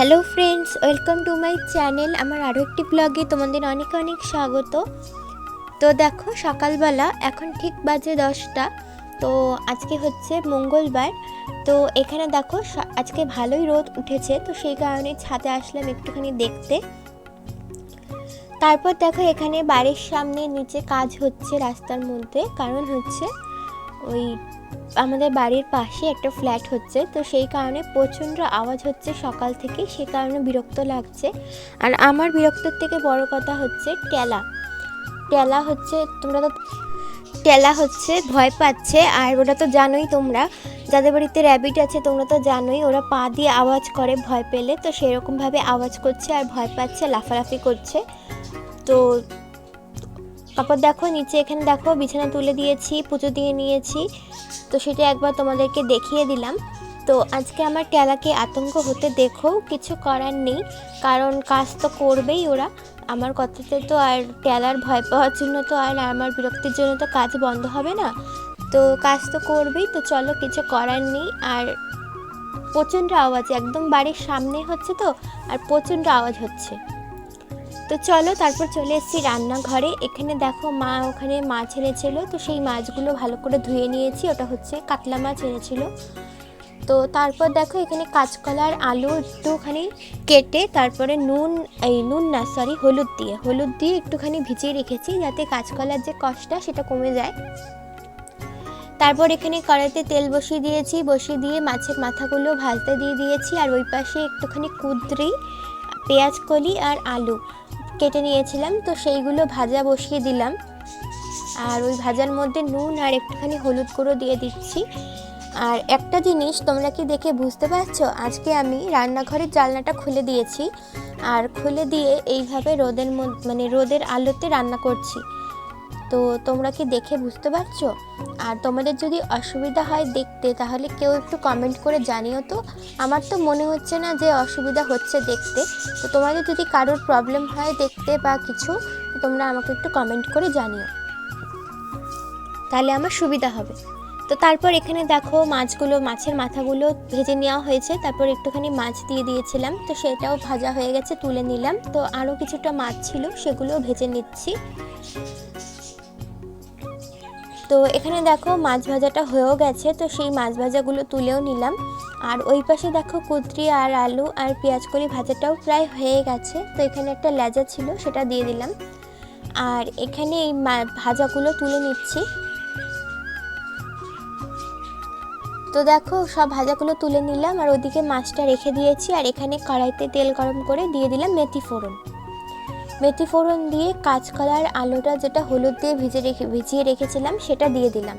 Hello friends welcome to my channel আমার আরও একটি ব্লগে তোমাদের অনেক অনেক স্বাগত। তো দেখো, সকালবেলা এখন ঠিক বাজে দশটা। তো আজকে হচ্ছে মঙ্গলবার। তো এখানে দেখো আজকে ভালোই রোদ উঠেছে। তো সেই কারণে ছাদে আসলাম একটুখানি দেখতে। তারপর দেখো, এখানে বাড়ির সামনে নিচে কাজ হচ্ছে রাস্তার মধ্যে। কারণ হচ্ছে ওই আমাদের বাড়ির পাশে একটা ফ্ল্যাট হচ্ছে, তো সেই কারণে প্রচণ্ড আওয়াজ হচ্ছে সকাল থেকে সেই কারণে বিরক্ত লাগছে। আর আমার বিরক্তর থেকে বড় কথা হচ্ছে টেলা। টেলা হচ্ছে, তোমরা তো টেলা হচ্ছে, ভয় পাচ্ছে, আর ওরা তো জানোই তোমরা। যাদের বাড়িতে র্যাবিট আছে, তোমরা তো জানোই, ওরা পা দিয়ে আওয়াজ করে ভয় পেলে, তো সেরকমভাবে আওয়াজ করছে আর ভয় পাচ্ছে, লাফালাফি করছে। তো তারপর দেখো, নিচে এখানে দেখো, বিছানা তুলে দিয়েছি, পুজো দিয়ে নিয়েছি। তো সেটা একবার তোমাদেরকে দেখিয়ে দিলাম। তো আজকে আমার টেলাকে আতঙ্ক হতে দেখো, কিছু করার নেই। কারণ কাজ তো করবেই ওরা। আমার কথাতে তো আর টেলার ভয় পাওয়ার জন্য তো আর আমার বিরক্তির জন্য তো কাজ বন্ধ হবে না। তো কাজ তো করবেই, তো চলো কিছু করার নেই। আর প্রচণ্ড আওয়াজ, একদম বাড়ির সামনে হচ্ছে তো, আর প্রচণ্ড আওয়াজ হচ্ছে। তো চলো তারপর চলে এসেছি রান্নাঘরে। এখানে দেখো মা ওখানে মাছ এনেছিল, তো সেই মাছগুলো ভালো করে ধুয়ে নিয়েছি। ওটা হচ্ছে কাতলা মাছ এনেছিল। তো তারপর দেখো এখানে কাঁচকলার আলু একটুখানি কেটে তারপরে নুন, এই নুন না সরি হলুদ দিয়ে। হলুদ দিয়ে একটুখানি ভিজিয়ে রেখেছি যাতে কাঁচকলার যে কষটা সেটা কমে যায়। তারপর এখানে কড়াইতে তেল বসিয়ে দিয়েছি। বসিয়ে দিয়ে মাছের মাথাগুলো ভাজতে দিয়ে দিয়েছি। আর ওই পাশে একটুখানি কুদরি, পেঁয়াজ কলি আর আলু। কেটে নিয়েছিলাম, তো সেইগুলো ভাজা বসিয়ে দিলাম। আর ওই ভাজার মধ্যে নুন আর একটুখানি হলুদ গুঁড়ো দিয়ে দিচ্ছি। আর একটা জিনিস তোমরা কি দেখে বুঝতে পারছ, আজকে আমি রান্নাঘরের জালনাটা খুলে দিয়েছি। আর খুলে দিয়ে এইভাবে রোদের মানে রোদের আলোতে রান্না করছি। তো তোমরা কি দেখে বুঝতে পারছ? আর তোমাদের যদি অসুবিধা হয় দেখতে, তাহলে কেউ একটু কমেন্ট করে জানিও তো। আমার তো মনে হচ্ছে না যে অসুবিধা হচ্ছে দেখতে। তো তোমাদের যদি কারোর প্রবলেম হয় দেখতে বা কিছু তোমরা আমাকে একটু কমেন্ট করে জানিও। তাহলে আমার সুবিধা হবে। তো তারপর এখানে দেখো মাছগুলো, মাছের মাথাগুলো ভেজে নেওয়া হয়েছে। তারপর একটুখানি মাছ দিয়ে দিয়েছিলাম। তো সেটাও ভাজা হয়ে গেছে, তুলে নিলাম। তো আরও কিছুটা মাছ ছিল, সেগুলোও ভেজে নিচ্ছি। তো এখানে দেখো মাছ ভাজাটা হয়েও গেছে, তো সেই মাছ ভাজাগুলো তুলেও নিলাম। আর ওই পাশে দেখো কুদরি আর আলু আর পেঁয়াজ কলি ভাজাটাও প্রায় হয়ে গেছে, তো এখানে একটা লেজা ছিল সেটা দিয়ে দিলাম। আর এখানে এই ভাজাগুলো তুলে নিচ্ছি। তো দেখো সব ভাজাগুলো তুলে নিলাম, আর ওদিকে মাছটা রেখে দিয়েছি, আর এখানে কড়াইতে তেল গরম করে দিয়ে দিলাম মেথি ফোড়ন। মেথি ফোড়ন দিয়ে কাঁচকলার আলুটা যেটা হলুদ দিয়ে ভিজে রেখে ভিজিয়ে রেখেছিলাম, সেটা দিয়ে দিলাম।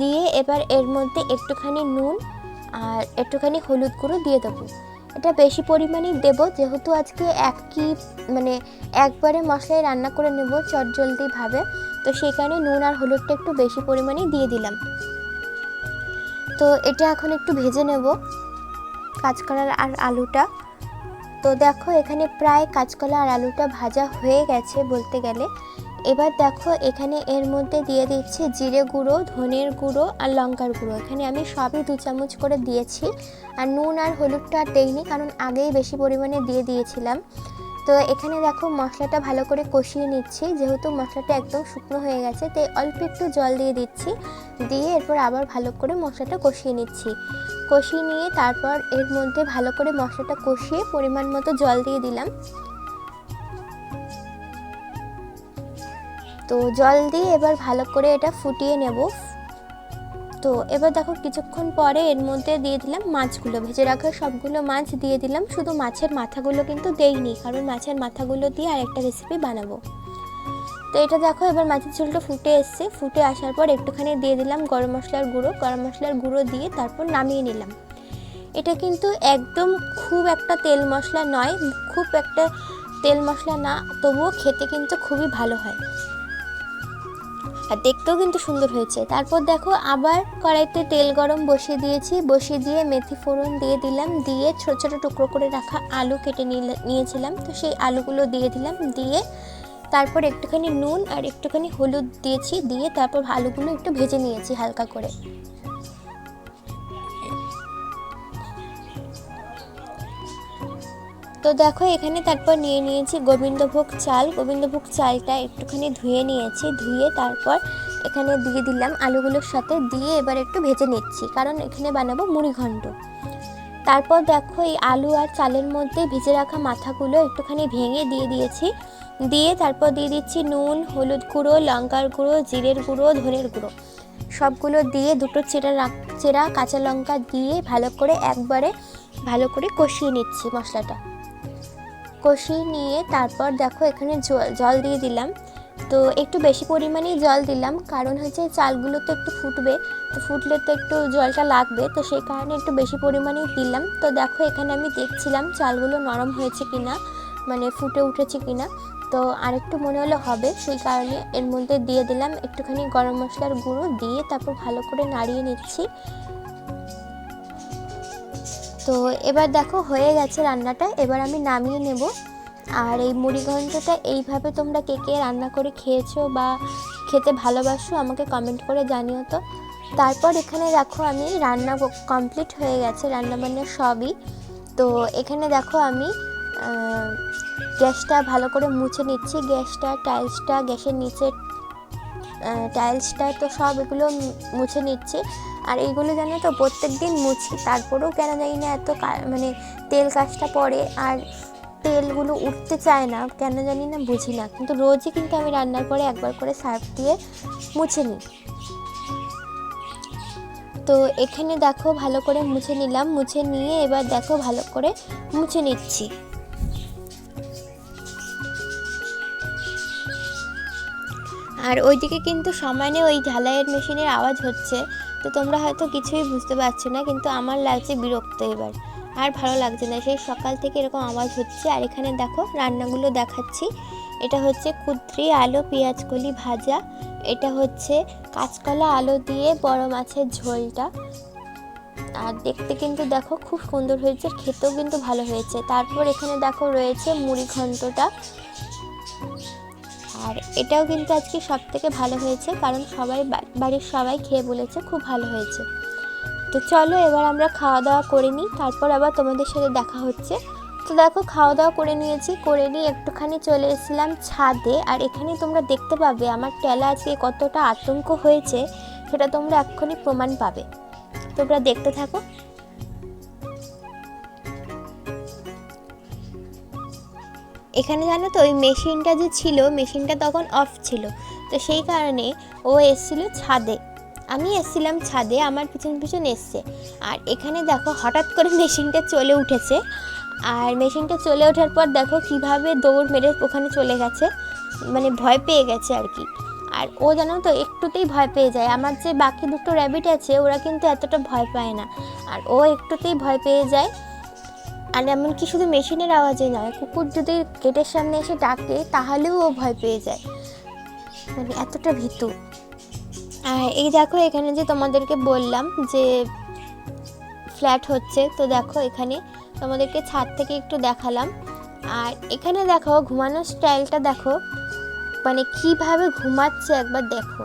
দিয়ে এবার এর মধ্যে একটুখানি নুন আর একটুখানি হলুদ গুঁড়ো দিয়ে দেবো। এটা বেশি পরিমাণেই দেবো, যেহেতু আজকে একই মানে একবারে মশলায় রান্না করে নেব চটজলদিভাবে, তো কারণে নুন আর হলুদটা একটু বেশি পরিমাণেই দিয়ে দিলাম। তো এটা এখন একটু ভেজে নেব। কাঁচকলার আর আলুটা। তো দেখো, এখানে প্রায় কাঁচকলা আর আলুটা ভাজা হয়ে গেছে বলতে গেলে। এবার দেখো, এখানে এর মধ্যে দিয়ে দিচ্ছি জিরে গুঁড়ো, ধনের গুঁড়ো আর লঙ্কার গুঁড়ো। এখানে আমি সবই দু চামচ করে দিয়েছি। আর নুন আর হলুদটা আর দেইনি, কারণ আগেই বেশি পরিমাণে দিয়ে দিয়েছিলাম। তো এখানে দেখো মশলাটা ভালো করে কষিয়ে নিচ্ছি। যেহেতু মশলাটা একদম শুকনো হয়ে গেছে, তাই অল্প একটু জল দিয়ে দিচ্ছি। দিয়ে এরপর আবার ভালো করে মশলাটা কষিয়ে নিচ্ছি। কষিয়ে নিয়ে তারপর এর মধ্যে ভালো করে মশলাটা কষিয়ে পরিমাণ মতো জল দিয়ে দিলাম। তো জল দিয়ে এবার ভালো করে এটা ফুটিয়ে নেব। তো এবার দেখো কিছুক্ষণ পরে এর মধ্যে দিয়ে দিলাম মাছগুলো। ভেজে রাখা সবগুলো মাছ দিয়ে দিলাম। শুধু মাছের মাথাগুলো কিন্তু দেইনি, কারণ মাছের মাথাগুলো দিয়ে আরেকটা রেসিপি বানাবো। তো এটা দেখো এবার মাছের ঝোলটা ফুটে এসছে। ফুটে আসার পর একটুখানি দিয়ে দিলাম গরম মশলার গুঁড়ো। গরম মশলার গুঁড়ো দিয়ে তারপর নামিয়ে নিলাম। এটা কিন্তু একদম খুব একটা তেল মশলা নয়, খুব একটা তেল মশলা না, তবুও খেতে কিন্তু খুবই ভালো হয়। আর দেখতেও কিন্তু সুন্দর হয়েছে। তারপর দেখো আবার কড়াইতে তেল গরম বসিয়ে দিয়েছি। বসিয়ে দিয়ে মেথি ফোড়ন দিয়ে দিলাম। দিয়ে ছোট ছোট টুকরো করে রাখা আলু কেটে নিয়েছিলাম। তো সেই আলুগুলো দিয়ে দিলাম। দিয়ে তারপর একটুখানি নুন আর একটুখানি হলুদ দিয়েছি। দিয়ে তারপর আলুগুলো একটু ভেজে নিয়েছি হালকা করে। তো দেখো, এখানে তারপর নিয়ে নিয়েছি গোবিন্দভোগ চাল। গোবিন্দভোগ চালটা একটুখানি ধুয়ে নিয়েছি। ধুয়ে তারপর এখানে দিয়ে দিলাম আলুগুলোর সাথে। দিয়ে এবার একটু ভেজে নিচ্ছি, কারণ এখানে বানাবো মুড়ি ঘন্ট। তারপর দেখো, এই আলু আর চালের মধ্যে ভেজে রাখা মাথাগুলো একটুখানি ভেঙে দিয়ে দিয়েছি। দিয়ে তারপর দিয়ে দিচ্ছি নুন, হলুদ গুঁড়ো, লঙ্কার গুঁড়ো, জিরের গুঁড়ো, ধনের গুঁড়ো। সবগুলো দিয়ে দুটো চেরা চেরা কাঁচা লঙ্কা দিয়ে ভালো করে একবারে ভালো করে কষিয়ে নিচ্ছি মশলাটা। কষিয়ে নিয়ে তারপর দেখো এখানে জল- দিয়ে দিলাম। তো একটু বেশি পরিমাণেই জল দিলাম, কারণ হচ্ছে চালগুলো তো একটু ফুটবে। তো ফুটলে তো একটু জলটা লাগবে, তো সেই কারণে একটু বেশি পরিমাণেই দিলাম। তো দেখো এখানে আমি দেখছিলাম চালগুলো নরম হয়েছে কিনা মানে ফুটে উঠেছে কিনা। তো আরেকটু মনে হলো হবে, সেই কারণে এর মধ্যে দিয়ে দিলাম একটুখানি গরম মশলার গুঁড়ো, দিয়ে তারপর ভালো করে নাড়িয়ে নিচ্ছি। তো এবার দেখো হয়ে গেছে রান্নাটা, এবার আমি নামিয়ে নেব। আর এই মুড়ি ঘন্টটা এইভাবে তোমরা কে কে রান্না করে খেয়েছো বা খেতে ভালোবাসো আমাকে কমেন্ট করে জানিও তো। তারপর এখানে দেখো আমি রান্না কমপ্লিট হয়ে গেছে, রান্না বান্না সবই। তো এখানে দেখো আমি গ্যাসটা ভালো করে মুছে নিচ্ছি। গ্যাসটা, টাইলসটা, গ্যাসের নিচে টাইলসটা তো সব এগুলো মুছে নিচ্ছি। আর এইগুলো জানো তো, প্রত্যেক দিন মুছি, তারপরেও কেন জানি না এত মানে তেল কাজটা পড়ে আর তেলগুলো উঠতে চায় না, কেন জানি না বুঝি না। কিন্তু রোজই কিন্তু আমি রান্নার পরে একবার করে সার্ফ দিয়ে মুছে নিই। তো এখানে দেখো ভালো করে মুছে নিলাম, মুছে নিয়ে এবার দেখো ভালো করে মুছে নিচ্ছি। আর ওইদিকে কিন্তু সমানে ওই ঝালাইয়ের মেশিনের আওয়াজ হচ্ছে। তো তোমরা হয়তো কিছুই বুঝতে পারছ না, কিন্তু আমার লাগছে বিরক্ত এবার। আর ভালো লাগছে না, সেই সকাল থেকে এরকম আওয়াজ হচ্ছে। আর এখানে দেখো, রান্নাগুলো দেখাচ্ছি। এটা হচ্ছে কুদ্রি আলু, পেঁয়াজ কলি ভাজা। এটা হচ্ছে কাঁচকলা আলু দিয়ে বড় মাছের ঝোলটা। আর দেখতে কিন্তু দেখো, খুব সুন্দর হয়েছে, খেতেও কিন্তু ভালো হয়েছে। তারপর এখানে দেখো রয়েছে মুড়ি ঘন্টটা আর এটাও কিন্তু আজকে সব থেকে ভালো হয়েছে, কারণ সবাই বাড়ির সবাই খেয়ে বলেছে খুব ভালো হয়েছে। তো চলো এবার আমরা খাওয়া দাওয়া করে নিই, তারপর আবার তোমাদের সাথে দেখা হচ্ছে। তো দেখো, খাওয়া দাওয়া করে নিয়েছি, করে নিয়ে একটুখানি চলে এসেছিলাম ছাদে, আর এখানে তোমরা দেখতে পাবে আমার টেলা আজকে কতটা আতঙ্ক হয়েছে, সেটা তোমরা এক্ষুনি প্রমাণ পাবে। তোমরা দেখতে থাকো। এখানে জানো তো, ওই মেশিনটা যে ছিল, মেশিনটা তখন অফ ছিল। তো সেই কারণে ও এসেছিল ছাদে। আমি এসেছিলাম ছাদে, আমার পিছন পিছন এসছে। আর এখানে দেখো, হঠাৎ করে মেশিনটা চলে উঠেছে। আর মেশিনটা চলে ওঠার পর দেখো কীভাবে দৌড় মেরে ওখানে চলে গেছে। মানে ভয় পেয়ে গেছে আর কি। আর ও জানো তো, একটুতেই ভয় পেয়ে যায়। আমার যে বাকি দুটো র্যাবিট আছে, ওরা কিন্তু এতটা ভয় পায় না। আর ও একটুতেই ভয় পেয়ে যায়। আর এমনকি শুধু মেশিনের আওয়াজে নয়, কুকুর যদি গেটের সামনে এসে ডাকে, তাহলেও ও ভয় পেয়ে যায়। মানে এতটা ভীতু। আর এই দেখো, এখানে যে তোমাদেরকে বললাম যে ফ্ল্যাট হচ্ছে, তো দেখো এখানে তোমাদেরকে ছাদ থেকে একটু দেখালাম। আর এখানে দেখো, ঘুমানোর স্টাইলটা দেখো মানে কীভাবে ঘুমাচ্ছে একবার দেখো।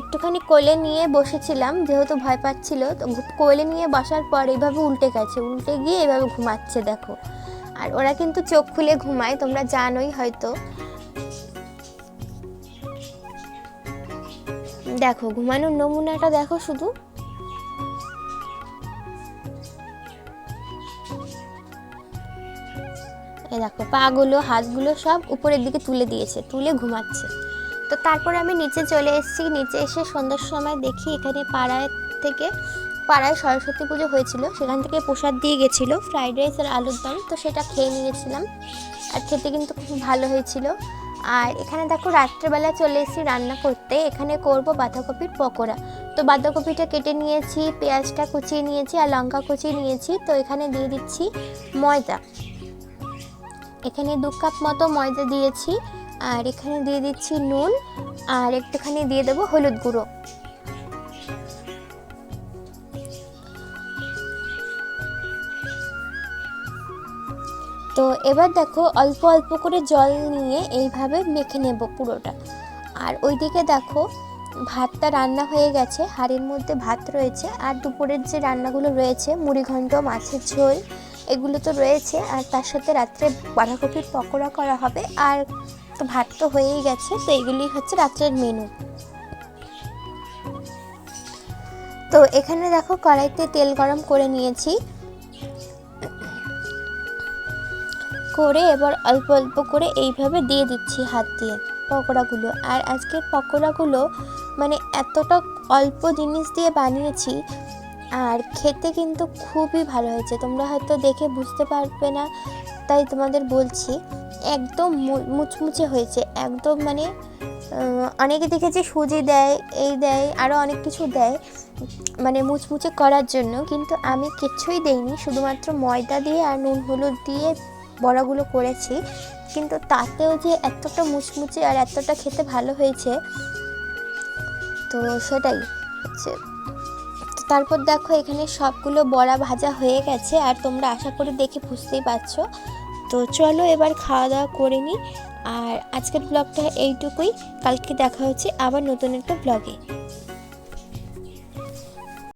একটুখানি কোলে নিয়ে বসেছিলাম, যেহেতু ভয় পাচ্ছিল, তো কোলে নিয়ে বসার পর এইভাবে উল্টে গেছে। উল্টে গিয়ে এভাবে ঘুমাচ্ছে, দেখো। আর ওরা কিন্তু চোখ খুলে ঘুমায়, তোমরা জানোই হয়তো। দেখো, ঘুমানোর নমুনাটা দেখো শুধু। এই দেখো, পাগুলো, হাতগুলো সব উপরের দিকে তুলে দিয়েছে, তুলে ঘুমাচ্ছে। তো তারপরে আমি নিচে চলে এসেছি। নিচে এসে সন্ধ্যার সময় দেখি এখানে পাড়ায় থেকে, পাড়ায় সরস্বতী পুজো হয়েছিল। সেখান থেকে প্রসাদ দিয়ে গেছিল, ফ্রাইড রাইস আর আলুর দম। তো সেটা খেয়ে নিয়েছিলাম। আর খেতে কিন্তু খুব ভালো হয়েছিল। আর এখানে দেখো রাত্রেবেলা চলে এসেছি রান্না করতে। এখানে করব বাঁধাকপির পকোড়া। তো বাঁধাকপিটা কেটে নিয়েছি, পেঁয়াজটা কুচিয়ে নিয়েছি আর লঙ্কা কুচিয়ে নিয়েছি। তো এখানে দিয়ে দিচ্ছি ময়দা। এখানে দু কাপ মতো ময়দা দিয়েছি। আর এখানে দিয়ে দিচ্ছি নুন, আর একটুখানি দিয়ে দেবো হলুদ গুঁড়ো। তো এবার দেখো অল্প অল্প করে জল নিয়ে এইভাবে মেখে নেব পুরোটা। আর ওইদিকে দেখো ভাতটা রান্না হয়ে গেছে, হাঁড়ির মধ্যে ভাত রয়েছে, আর দুপুরের যে রান্নাগুলো রয়েছে, মুড়ি ঘন্ট, মাছের ঝোল, এগুলো তো রয়েছে, আর তার সাথে রাত্রে বাঁধাকপির পকোড়া করা হবে, আর তো ভাত তো হয়েই গেছে, তো এগুলি হচ্ছে রাত্রের মেনু তো এখানে দেখো কড়াইতে তেল গরম করে নিয়েছি। করে এবার অল্প অল্প করে এইভাবে দিয়ে দিচ্ছি হাত দিয়ে পকোড়াগুলো। আর আজকের পকোড়াগুলো মানে এতটা অল্প জিনিস দিয়ে বানিয়েছি আর খেতে কিন্তু খুবই ভালো হয়েছে। তোমরা হয়তো দেখে বুঝতে পারবে না, তাই তোমাদের বলছি, একদম মুচমুচে হয়েছে। একদম মানে অনেকে দেখেছি সুজি দেয়, এই দেয় আরও অনেক কিছু দেয় মানে মুচমুচে করার জন্য। কিন্তু আমি কিচ্ছুই দেইনি, শুধুমাত্র ময়দা দিয়ে আর নুন হলুদ দিয়ে বড়াগুলো করেছি। কিন্তু তাতেও যে এতটা মুচমুচে আর এতটা খেতে ভালো হয়েছে, তো সেটাই হচ্ছে। তারপর দেখো এখানে সবগুলো বড়া ভাজা হয়ে গেছে, আর তোমরা আশা করি দেখে বুঝতেই পারছ। তো চলো এবার খাওয়া দাওয়া করে নিই, আর আজকের ব্লগটা এইটুকুই। কালকে দেখা হচ্ছে আবার নতুন একটা ব্লগে